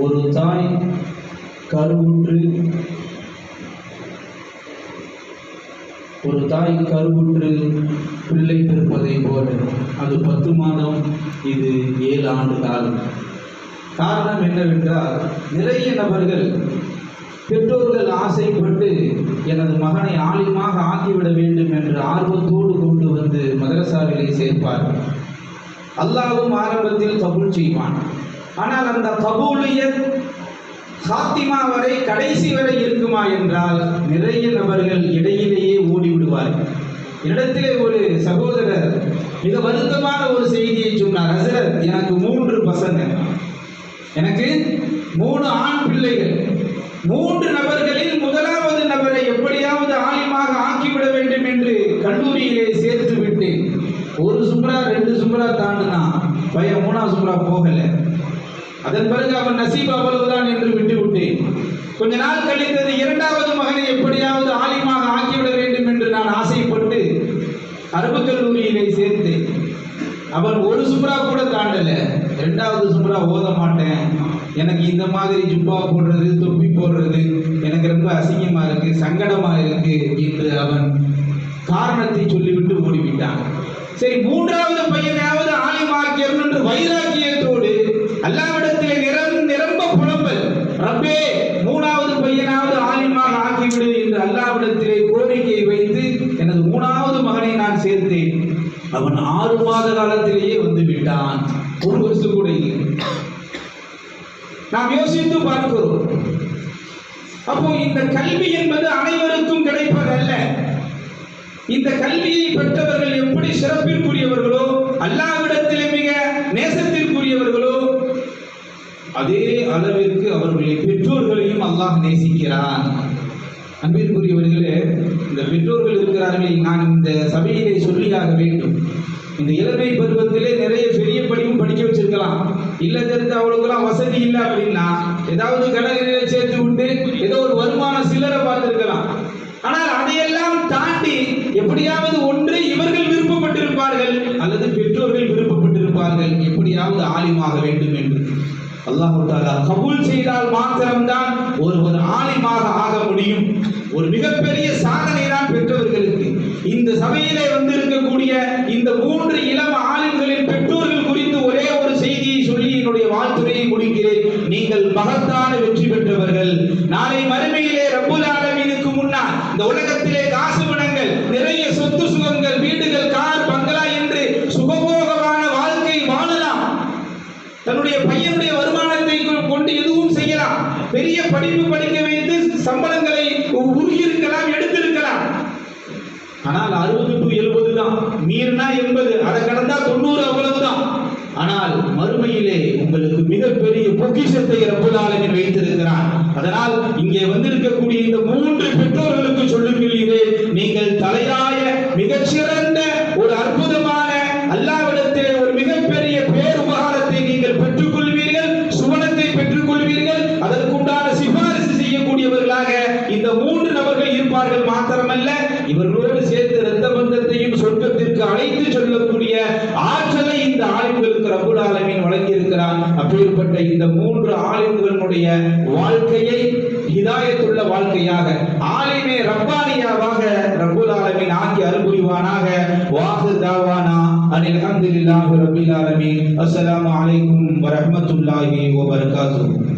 ஒரு தாய் கருவுற்று ஒரு தாய் கருவுற்று பிள்ளை பிறப்பதை போல. அது பத்து மாதம் இது ஏழு ஆண்டு காலம். காரணம் என்னவென்றால் நிறைய நபர்கள் பெற்றோர்கள் ஆசைப்பட்டு எனது மகனை ஆலிமாக ஆக்கிவிட வேண்டும் என்று ஆர்வத்தோடு கொண்டு வந்து மதரசாவிலே சேர்ப்பார்கள். அல்லாவும் ஆரம்பத்தில் கபூல் செய்வான். ஆனால் அந்த கபூலியத் சாத்திமா வரை கடைசி வரை இருக்குமா என்றால் நிறைய நபர்கள் இடையிலேயே ஓடிவிடுவார்கள். இடத்திலே ஒரு சகோதரர் மிக வருத்தமான ஒரு செய்தியை சொன்னார். ஹசரத் எனக்கு மூன்று பசங்க. எனக்கு மூணு ஆண் பிள்ளைகள். மூன்று நபர்களில் முதலாவது நபரை எப்படியாவது ஆலிமாக ஆக்கிவிட வேண்டும் என்று கல்லூரியிலே சேர்த்து விட்டு ஒரு சும்ரா ரெண்டு சும்ரா தாண்டினா பையன் மூணாவது சும்ரா போகலை. அதன் பிறகு அவன் நசீப் அவ்வளவுதான் என்று விட்டுவிட்டேன். கொஞ்ச நாள் கழித்தது இரண்டாவது மகனை எப்படியாவது ஆலிமாக ஆக்கிவிட வேண்டும் என்று நான் ஆசைப்பட்டு அரபு கல்லூரியிலே சேர்த்தேன். அவன் ஒரு சுப்ரா கூட தாண்டல. ரெண்டாவது சுப்ரா ஓத மாட்டேன். எனக்கு இந்த மாதிரி ஜுப்பா போடுறது தொப்பி போடுறது எனக்கு ரொம்ப அசிங்கமா இருக்கு சங்கடமா இருக்கு என்று அவன் காரணத்தை சொல்லிவிட்டு ஓடிவிட்டான். சரி மூன்றாவது பையனாவது ஆலிமாக்கியர் என்று வைராக்கியத்தோடு அல்லாவிட நிரம் நிரம்ப புலம்பல் ரப்பே மூணாவது பையனாவது ஆலிமாக ஆக்கிவிடு என்று அல்லாவிடத்திலே கோரிக்கை வைத்து எனது அவனை நான் சேர்த்தேன். அவன் ஆறு மாத காலத்திலேயே வந்து விட்டான் ஒரு வருஷம் கூட இல்லை. நாம் யோசித்து பார்க்கிறோம். அப்போ இந்த கல்வி என்பது அனைவருக்கும் கிடைப்பதல்ல இந்த கல்வியை பெற்றவர்கள் எப்படி சிறப்பிற்குரியவர்களோ அல்லாவிடத்திலே மிக நேசத்திற்குரியவர்களோ அதே அளவிற்கு அவர்களுடைய பெற்றோர்களையும் அல்லாஹ் நேசிக்கிறான். அன்பிற்குரியவர்களே இந்த பெற்றோர்கள் இருக்கிறார்களே. நான் இந்த சபையிலே சொல்லியாக வேண்டும். இந்த இளமை பருவத்திலே நிறைய பெரிய படிப்பும் படிக்க வச்சிருக்கலாம். இல்ல தெரிஞ்ச அவளுக்கெல்லாம் வசதி இல்லை அப்படின்னா ஏதாவது கடற்கரையில சேர்த்து விட்டு ஏதோ ஒரு வருமான சில்லறை பார்த்திருக்கலாம். ஆனால் அதையெல்லாம் தாண்டி எப்படியாவது ஒன்று இவர்கள் விருப்பப்பட்டிருப்பார்கள் அல்லது பெற்றோர்கள் விருப்பப்பட்டிருப்பார்கள். எப்படியாவது ஆலிமாக வேண்டும் என்று. அல்லாஹு தாலா கபூல் செய்தால் மாத்திரம்தான் ஒருவர் ஆலிமாக முடியும். ஒரு மிகப்பெரிய சாதனை தான் பெற்றவர்களுக்கு இந்த சபையிலே வந்திருக்கக்கூடிய இந்த மூன்று இளம் ஆளுங்களின் பெற்றோர்கள் குறித்து ஒரே ஒரு செய்தியை சொல்லி என்னுடைய வாழ்த்துறையை முடிக்கிறேன். நீங்கள் மகத்தான வெற்றி பெற்றவர்கள். நாளை மறுமையிலே பெரிய படிப்பு படிக்க வைத்து சம்பளங்களை உருகியிருக்கலாம் எடுத்திருக்கலாம். ஆனால் அறுபது டு எழுபது தான். மீறினா எண்பது அதை கடந்தா தொண்ணூறு அவ்வளவுதான். ஆனால் மறுமையிலே உங்களுக்கு மிகப்பெரிய பொக்கிஷத்தை ரப்புலாளனில் வைத்திருக்கிறான் அதனால் இங்கே வந்திருக்கக்கூடிய இந்த மூன்று நபர்கள் மாத்திரமல்ல இவர்களோடு சேர்த்து இரத்த பந்தத்தையும் சொர்க்கத்திற்கு அழைத்து சொல்லக்கூடிய ஆற்றலை இந்த ஆலிம்களுக்கு ரபுல் ஆலமின் வழங்கியிருக்கிறான். அப்பேற்பட்ட இந்த மூன்று ஆலிம்களுடைய வாழ்க்கையை ஹிதாயத்துள்ள வாழ்க்கையாக ஆலிமே ரப்பானியாவாக ரபுல் ஆலமின் ஆக்கி அருள்புரிவானாக. வாசு தாவானா அனில் அல்ஹம்துலில்லாஹி ரப்பில் ஆலமின். அஸ்ஸலாமு அலைக்கும் வரஹ்மத்துல்லாஹி வபரகாத்துஹு.